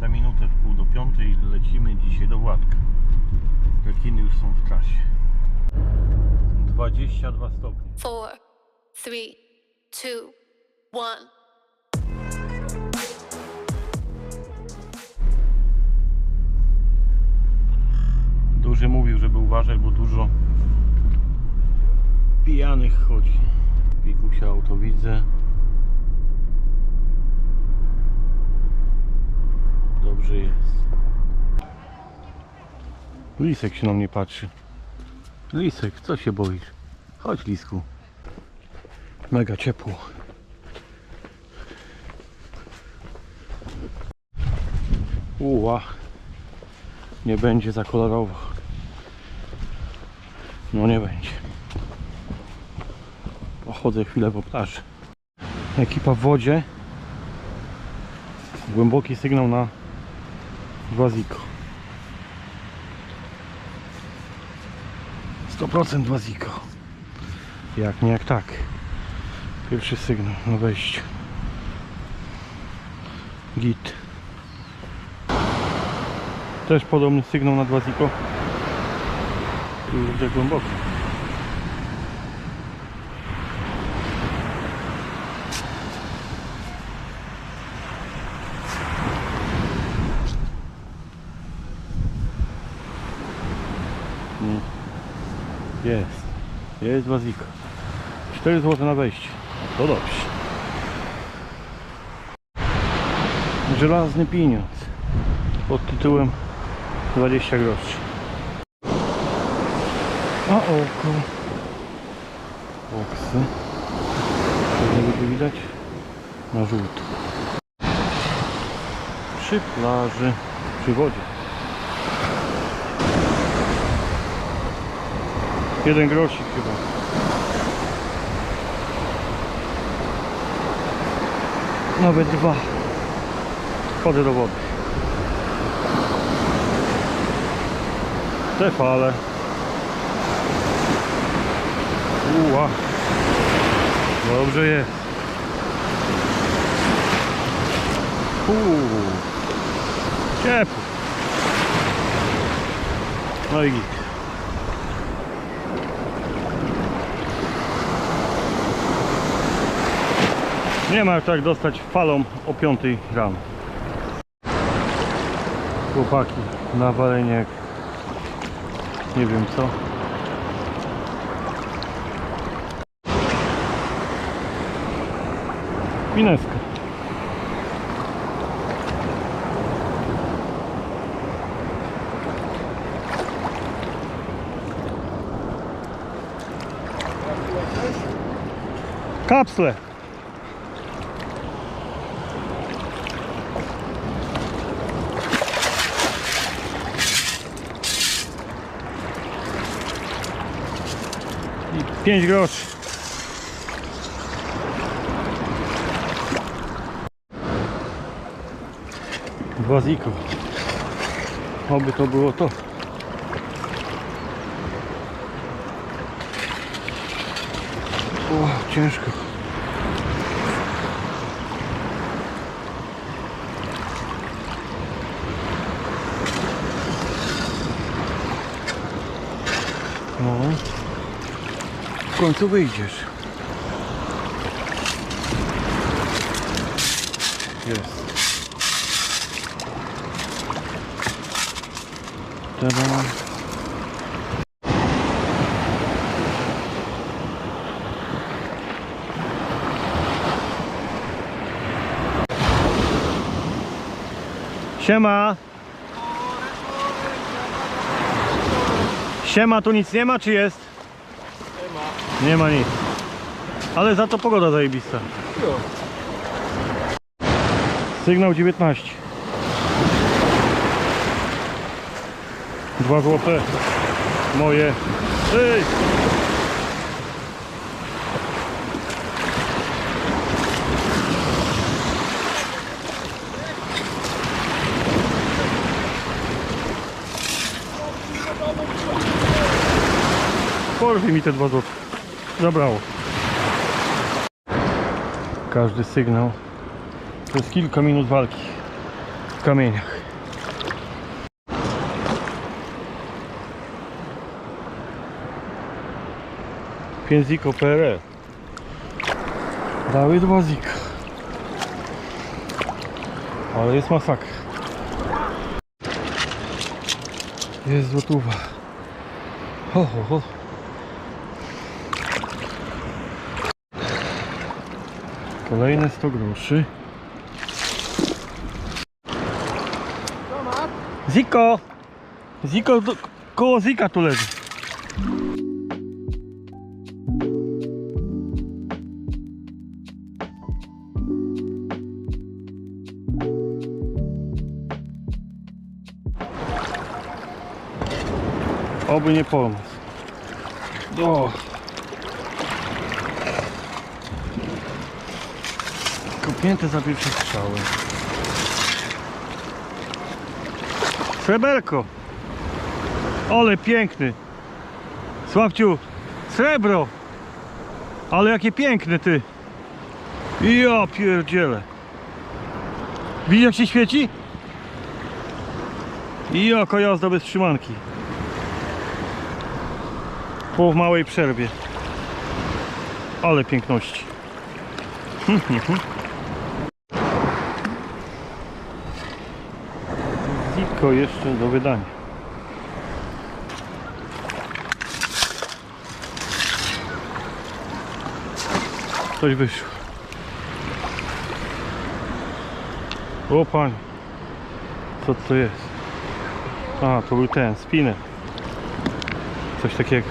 za minutę w pół do piątej lecimy dzisiaj do Władka. Rekiny już są w czasie. 22 stopnie. four, three, two, one. Duży mówił, żeby uważać, bo dużo pijanych chodzi. Pikusia auto widzę. Dobrze jest. Lisek się na mnie patrzy. Lisek, co się boisz? Chodź Lisku. Mega ciepło. Uła. Nie będzie za kolorowo. No nie będzie. Pochodzę chwilę po plaży. Ekipa w wodzie. Głęboki sygnał na Waziko. 100% Waziko. Jak nie jak tak. Pierwszy sygnał na wejściu. Git. Też podobny sygnał na Dwaziko. Kurde głęboko. Jest. Jest Waziko. 4 zł na wejście. To dobrze. Żelazny pieniądz. Pod tytułem 20 groszy. A oko. Boksy. To nie będzie widać. Na żółto. Przy plaży. Przy wodzie. Jeden grosik chyba. Nawet dwa. Wchodzę do wody. Te fale. Uła. Dobrze jest. Uuu. Ciepło. No i git. Nie ma jak tak dostać falą o 5 rano. Chłopaki na walenie jak nie wiem co. Mineska. Kapsle. 5 groszy. Dwa ziko. Oby to było to. O, ciężko. No. W końcu wyjdziesz. Jest. Tada. Siema. Siema, tu nic nie ma, czy jest? Nie ma. Nic. Ale za to pogoda zajebista. Sygnał 19. Dwa złote. Moje. Ej! Porwij mi te dwa złote zabrało. Każdy sygnał przez kilka minut walki w kamieniach. Pięziko PRL Dały dwa zika Ale jest masakra Jest złotówa ho, ho, ho. Kolejne 100 groszy. Ziko! Ziko, do, koło Zika tu leży. Oby nie pomysł. O. Kopięte za pierwsze strzały. Sreberko. Ale piękny. Sławciu, srebro. Ale jakie piękne ty. Ja pierdzielę. Widzisz jak się świeci? I jaka jazda bez trzymanki. Po małej przerwie. Ale piękności. Zitko jeszcze do wydania. Coś wyszło. O panie. Co to jest? A, to był ten, spinner. Coś takiego.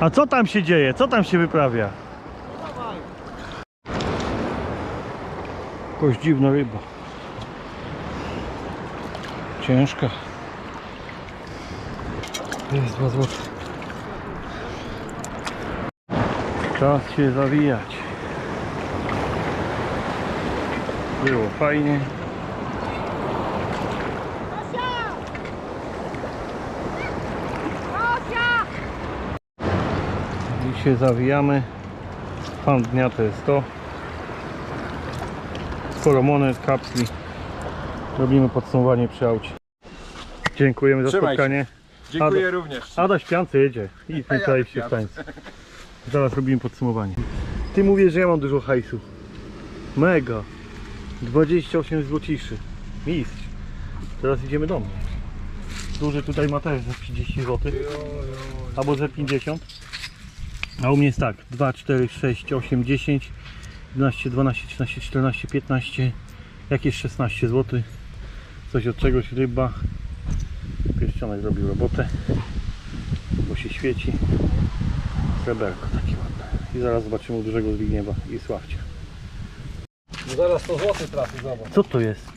A co tam się dzieje? Co tam się wyprawia? Jakaś dziwna ryba. Ciężka. Jest dwa złote. Czas się zawijać. Było fajnie. I się zawijamy. Pan dnia to jest to. Sporo monet, kapsli. Robimy podsumowanie przy aucie. Dziękujemy za Trzymaj się. spotkanie. Dziękuję również. Adaś Piance jedzie. I A ja tutaj się tańce. Zaraz robimy podsumowanie. Ty mówisz, że ja mam dużo hajsu. Mega. 28 złociszy. Mistrz. Teraz idziemy do mnie. Duży tutaj ma też za 30 zł. Albo za 50. A u mnie jest tak. 2, 4, 6, 8, 10, 11, 12, 13, 14, 15. Jakieś 16 zł. Coś od czegoś ryba. Pierścionek zrobił robotę. Bo się świeci. Sreberko takie ładne. I zaraz zobaczymy dużego Zbigniewa i Sławcia. No zaraz to złoty trafi, zobacz. Co to jest?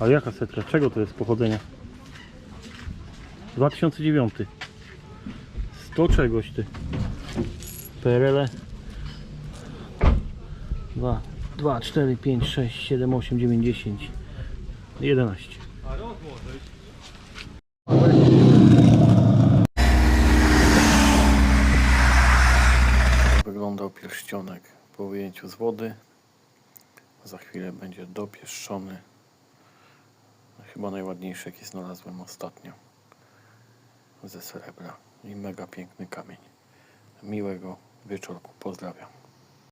Ale jaka setka? Czego to jest pochodzenia? 2009 100 czegoś ty PRL 2, 2, 4, 5, 6, 7, 8, 9, 10 11 A rozłożyć? Wyglądał pierścionek po wyjęciu z wody. Za chwilę będzie dopieszczony. Chyba najładniejszy jaki znalazłem ostatnio. Ze srebra. I mega piękny kamień. Miłego wieczorku. Pozdrawiam.